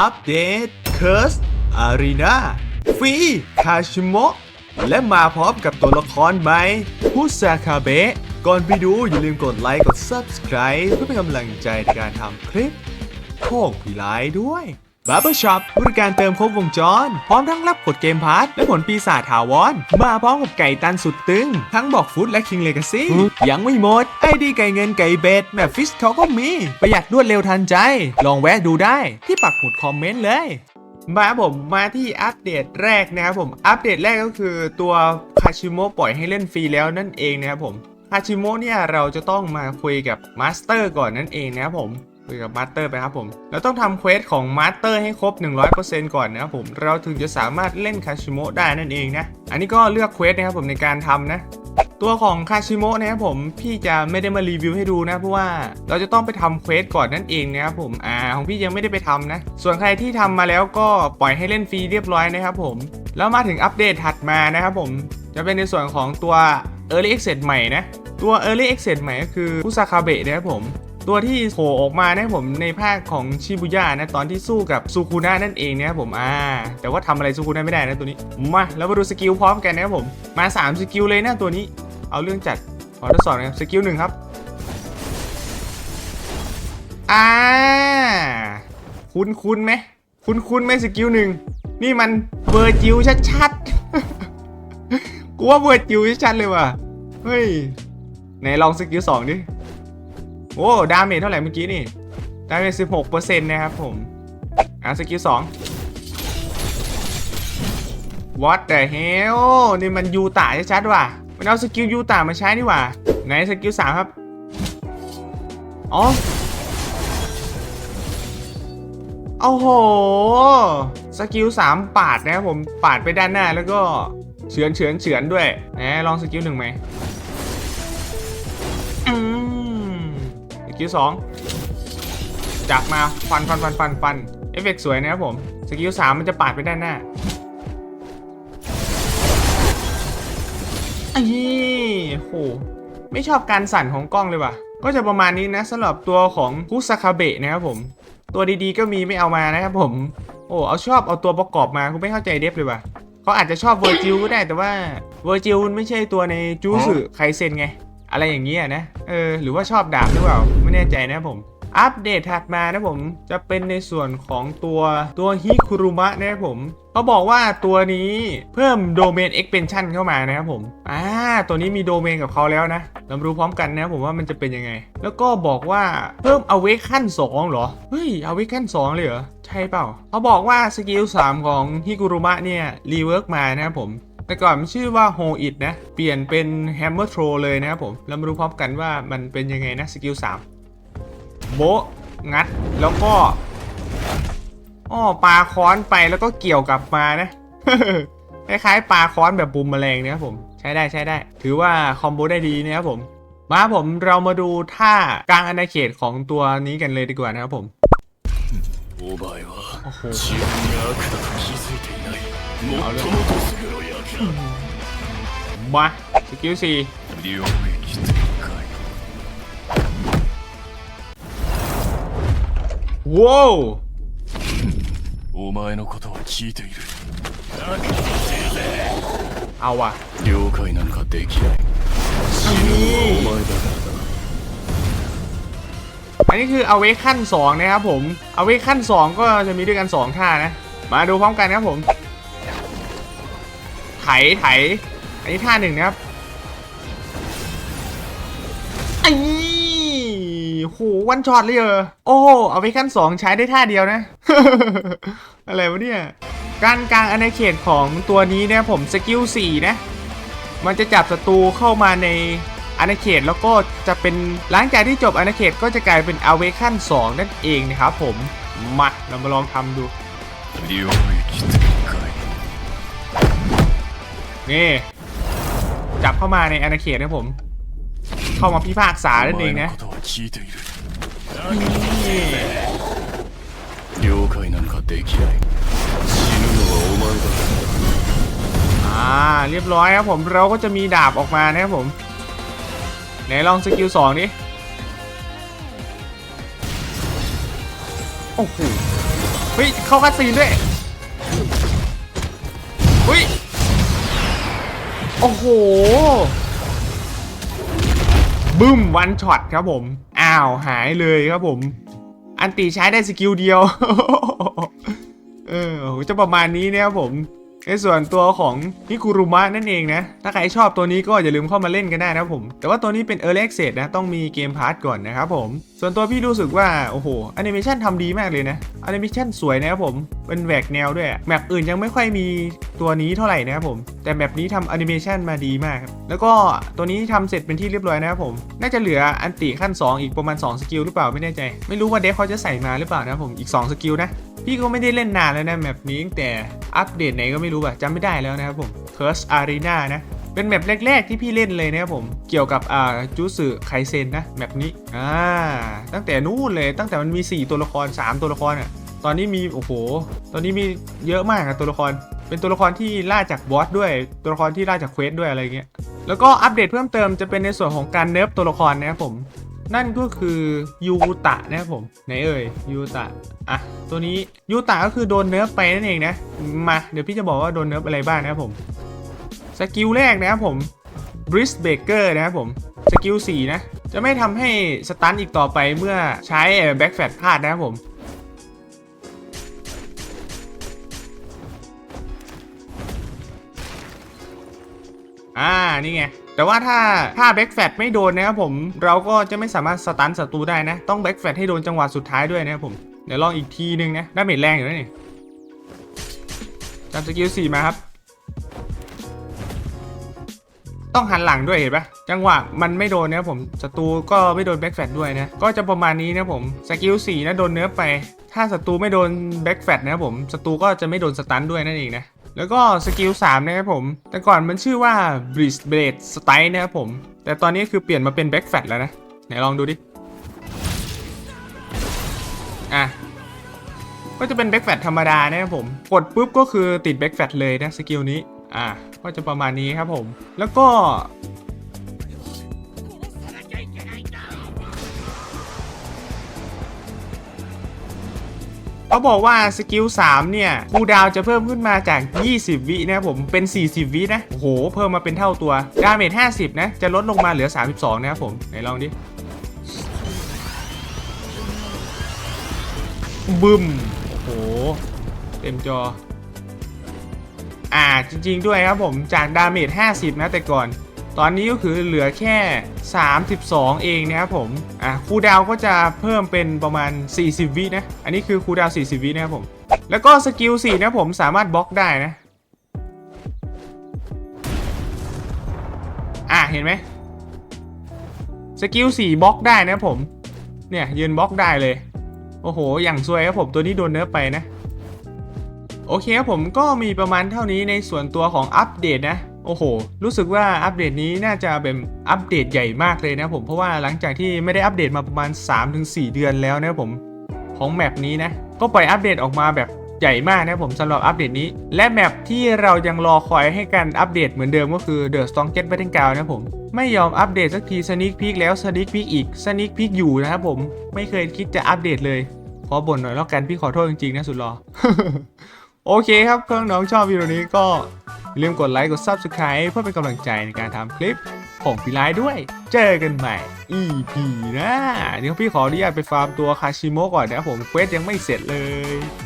อัปเดต Curse Arena ฟรีคาชิโมะและมาพร้อมกับตัวละครใหม่พุซาคาเบะก่อนไปดูอย่าลืมกดไลค์ กด Subscribe เพื่อเป็นกำลังใจในการทำคลิปโคกผีร้ายด้วย Barber Shop บริการเติมครบวงจร พร้อมทั้งรับกดเกมพาร์ทและผลปีศาจถาวร มาพร้อมกับไก่ตันสุดตึง ทั้งบอกฟุตและ King Legacy ยังไม่หมด ไอดีไก่เงินไก่เบ็ดแบบฟิชเขาก็มี ประหยัดรวดเร็วทันใจ ลองแวะดูได้ที่ปักหมุดคอมเมนต์เลยมาผมมาที่อัปเดตแรกนะครับผมอัปเดตแรกก็คือตัวคาชิโมะปล่อยให้เล่นฟรีแล้วนั่นเองนะครับผมคาชิโมะเนี่ยเราจะต้องมาคุยกับมาสเตอร์ก่อนนั่นเองนะครับผม คุยกับมาสเตอร์ไปครับผมเราต้องทำเควสของมาสเตอร์ให้ครบ 100%ก่อนนะครับผมเราถึงจะสามารถเล่นคาชิโมะได้นั่นเองนะอันนี้ก็เลือกเควสนะครับผมในการทำนะตัวของคาชิโมะนะครับผมพี่จะไม่ได้มารีวิวให้ดูนะ เพราะว่าเราจะต้องไปทำเควสก่อนนั่นเองนะครับผมอ่าของพี่ยังไม่ได้ไปทำนะ ส่วนใครที่ทำมาแล้วก็ปล่อยให้เล่นฟรีเรียบร้อยนะครับผมแล้วมาถึงอัปเดตถัดมานะครับผมจะเป็นในส่วนของตัว Early Access ใหม่นะตัว Early Access ใหม่ก็คืออุซาคาเบะนะครับผม ตัวที่โผล่ออกมานะผมในภาคของชิบุย่านะตอนที่สู้กับซูคุนะนั่นเองนะครับผมอ่าแต่ว่าทำอะไรซูคุนะไม่ได้นะตัวนี้มาแล้วมาดูสกิลพร้อมกันนะครับผมมาสามสกิลเลยนะตัวนี้ เอาเรื่องจัดขอทดสอบนะครับสกิลหนึ่งครับอ่าคุ้นคุ้นไหมคุ้นคุ้นไหมสกิลหนึ่งนี่มันเวอร์จิวชัดๆกูว่าเวอร์จิวชัดเลยว่ะเฮ้ยไหนลองสกิลสองดิ โอ้ดาเมจเท่าไหร่เมื่อกี้นี่ดาเมจสิบหกเปอร์เซ็นต์นะครับผมอะสกิลสอง What the hell นี่มันยูตาชัดๆว่ะ มันเอาสกิลยูตามาใช้นี่ว่าไหนสกิลสามครับ อ๋อโอ้โห สกิลสามปาดนะครับผมปาดไปด้านหน้าแล้วก็เฉือนเฉือนเฉือนด้วยไหนลองสกิลหนึ่งไหมอืม กิลสองจับมาฟันฟันฟันฟันฟันเอฟเฟกสวยนะครับผม สกิลสามมันจะปาดไปด้านหน้าไอ้โห ไม่ชอบการสั่นของกล้องเลยว่ะ ก็จะประมาณนี้นะสำหรับตัวของคุซาคาเบะนะครับผม ตัวดีๆก็มีไม่เอามานะครับผม โอ้เอาชอบเอาตัวประกอบมากูไม่เข้าใจเดฟเลยว่ะเขาอาจจะชอบเวอร์จิลก็ได้แต่ว่าเวอร์จิลไม่ใช่ตัวในจูสึไคเซนไง อะไรอย่างเงี้ยนะ เออ หรือว่าชอบดาบหรือเปล่า ไม่แน่ใจนะครับผม อัปเดตถัดมานะผมจะเป็นในส่วนของตัวตัวฮิคุรุมะนะครับผมเขาบอกว่าตัวนี้เพิ่มโดเมน expansion เข้ามานะครับผม อ่า ตัวนี้มีโดเมนกับเขาแล้วนะ เรารู้พร้อมกันนะครับผมว่ามันจะเป็นยังไง แล้วก็บอกว่าเพิ่ม awaken 2เหรอ เฮ้ย awaken 2เลยเหรอ ใช่เปล่า เขาบอกว่าสกิล3ของฮิคุรุมะเนี่ยรีเวิร์กมานะครับผม แต่ก่อนมันชื่อว่าโฮอิดนะ เปลี่ยนเป็นแฮมเมอร์โทรเลยนะครับผมแล้วมาดูพร้อมกันว่ามันเป็นยังไงนะสกิล3โบงัดแล้วก็อ้อปลาค้อนไปแล้วก็เกี่ยวกลับมานะคล้ายๆปลาค้อนแบบบูมแมลงนะครับผมใช้ได้ใช้ได้ ถือว่าคอมโบได้ดีนะครับผมมาผมเรามาดูท่ากลางอาณาเขตของตัวนี้กันเลยดีกว่านะครับผมโอ้โหเอาเลย と気づいていないもっともとすぐのやつ มาสกิลสี่ 領域展開 ว้าว お前のことは聞いている เอาว่ะ 了解なんかできない死ぬのはお前だからな อันนี้คือเอาไว้ขั้น2นะครับผม เอาไว้ขั้น 2 ก็จะมีด้วยกัน 2 ท่านะ มาดูพร้อมกันครับผม ไถไถอันนี้ท่าหนึ่งนะครับไอ้โหวันช็อตเลยเออโอ้เอาไปขั้นสองใช้ได้ท่าเดียวนะ อะไรวะเนี่ยการกลางอาณาเขตของตัวนี้เนี่ยผมสกิล4นะ มันจะจับศัตรูเข้ามาในอาณาเขตแล้วก็จะเป็นหลังจากที่จบอาณาเขตก็จะกลายเป็นเอาไปขั้น2นั่นเองนะครับผมมาเรามาลองทำดู นี่ จับเข้ามาในอาณาเขตนะผม เข้ามาพิพากษานั่นเองนะนี่อ่าเรียบร้อยครับผมเราก็จะมีดาบออกมานะครับผมไหนลองสกิลสองดิโอ้โหเฮ้ยเข้าคัดซีด้วย โอ้โหบึ้มวันช็อตครับผม อ้าวหายเลยครับผม อันตีใช้ได้สกิลเดียว เออจะประมาณนี้นะครับผม ในส่วนตัวของฮิคุรุมะนั่นเองนะ ถ้าใครชอบตัวนี้ก็อย่าลืมเข้ามาเล่นกันได้นะผม แต่ว่าตัวนี้เป็น Early Access นะ ต้องมีเกมพาร์ทก่อนนะครับผม ส่วนตัวพี่รู้สึกว่า โอ้โหแอนิเมชันทำดีมากเลยนะแอนิเมชันสวยนะครับผม เป็นแหวกแนวด้วย แมปอื่นยังไม่ค่อยมีตัวนี้เท่าไหร่นะครับผม แต่แมปนี้ทำแอนิเมชันมาดีมากครับแล้วก็ตัวนี้ทำเสร็จเป็นที่เรียบร้อยนะครับผม น่าจะเหลืออันติขั้น 2 อีกประมาณ2สกิลหรือเปล่าไม่แน่ใจ ไม่รู้ว่าเด็กเขาจะใส่มาหรือเปล่านะครับผม อีก2สกิลนะ พี่ก็ไม่ได้เล่นนานแล้วนะแมปนี้ตั้งแต่อัปเดตไหนก็ไม่รู้อะจำไม่ได้แล้วนะครับผม Curse Arena นะเป็นแมปแรก ๆ ที่พี่เล่นเลยนะครับผม เกี่ยวกับอ่าจูสึไคเซนนะแมปนี้อ่าตั้งแต่นู้นเลยตั้งแต่มันมี 4 ตัวละคร 3 ตัวละครอะตอนนี้มีโอ้โห ตอนนี้มีเยอะมากอะตัวละคร เป็นตัวละครที่ล่าจากบอสด้วย ตัวละครที่ล่าจากเควสด้วยอะไรเงี้ย แล้วก็อัปเดตเพิ่มเติมจะเป็นในส่วนของการเนิร์ฟตัวละครนะครับผม นั่นก็คือยูตะนะครับผมไหนเอ่ยยูตะอะตัวนี้ยูตะก็คือโดนเนิร์ฟไปนั่นเองนะมาเดี๋ยวพี่จะบอกว่าโดนเนิร์ฟอะไรบ้างนะครับผมสกิลแรกนะครับผมบริสเบเกอร์นะครับผมสกิล4นะ จะไม่ทำให้สตันอีกต่อไปเมื่อใช้แบ็กแฟตพลาดนะครับผมอ่า นี่ไง แต่ว่าถ้าถ้าแบ็กแฟตไม่โดนนะครับผม เราก็จะไม่สามารถสตันศัตรูได้นะ ต้องแบ็กแฟตให้โดนจังหวะสุดท้ายด้วยนะครับผม เดี๋ยวลองอีกทีนึงนะดาเมจแรงอยู่นะนี่จำสกิล4มาครับ ต้องหันหลังด้วยเห็นปะจังหวะมันไม่โดนนะครับผมศัตรูก็ไม่โดนแบ็กแฟตด้วยนะ ก็จะประมาณนี้นะผมสกิล4นะโดนเนื้อไป ถ้าศัตรูไม่โดนแบ็กแฟตนะครับผมศัตรูก็จะไม่โดนสตันด้วยนั่นเองนะ แล้วก็สกิล3นะครับผม แต่ก่อนมันชื่อว่า bridge Blade Strike นะครับผม แต่ตอนนี้คือเปลี่ยนมาเป็น Back Fat แล้วนะ ไหนลองดูดิ อะ ก็จะเป็น Back Fat ธรรมดานะครับผม กดปุ๊บก็คือติด Back Fat เลยนะสกิลนี้ อะ ก็จะประมาณนี้ครับผม แล้วก็ เขาบอกว่าสกิล3เนี่ยคูดาวจะเพิ่มขึ้นมาจาก 20 วินะผมเป็น 40 วินะโอ้โห เพิ่มมาเป็นเท่าตัวดาเมจ50 นะ จะลดลงมาเหลือ 32 นะครับผม ไหนลองดิบึมโอ้โห เต็มจอ อ่าจริง ๆ ด้วยครับผมจากดาเมจ50 นะแต่ก่อน ตอนนี้ก็คือเหลือแค่ 32 เองนะครับผม อะคูดาวก็จะเพิ่มเป็นประมาณ 40 วินะ อันนี้คือคูดาว 40 วินะครับผม แล้วก็สกิล4นะผมสามารถบล็อกได้นะ อะเห็นไหมสกิล4บล็อกได้นะผม เนี่ยยืนบล็อกได้เลย โอ้โห อย่างซวยครับผมตัวนี้โดนเนื้อไปนะ โอเคครับผมก็มีประมาณเท่านี้ในส่วนตัวของอัปเดตนะ โอ้โห รู้สึกว่าอัปเดตนี้น่าจะเป็นอัปเดตใหญ่มากเลยนะผม เพราะว่าหลังจากที่ไม่ได้อัปเดตมาประมาณ 3-4 เดือนแล้วนะผมของแมปนี้นะ ก็ปล่อยอัปเดตออกมาแบบใหญ่มากนะผมสำหรับอัปเดตนี้ และแมปที่เรายังรอคอยให้การอัปเดตเหมือนเดิมก็คือ The Strongest Battleground นะผม ไม่ยอมอัปเดตสักทีสนิ k พี k แล้วสนิ k พี k อีกสนิ k พี k อยู่นะครับผมไม่เคยคิดจะอัปเดตเลย ขอบ่นหน่อยแล้วกันพี่ขอโทษจริงๆนะสุดรอ โอเคครับเพื่อนน้องชอบวิดีโอนี้ก็ อย่าลืมกดไลค์กด Subscribe เพื่อเป็นกำลังใจในการทำคลิปของพี่ไลด้วย เจอกันใหม่ EP หนะเดี๋ยวพี่ขออนุญาตไปฟาร์มตัวคาชิโมะก่อนนะครับผมเควสยังไม่เสร็จเลย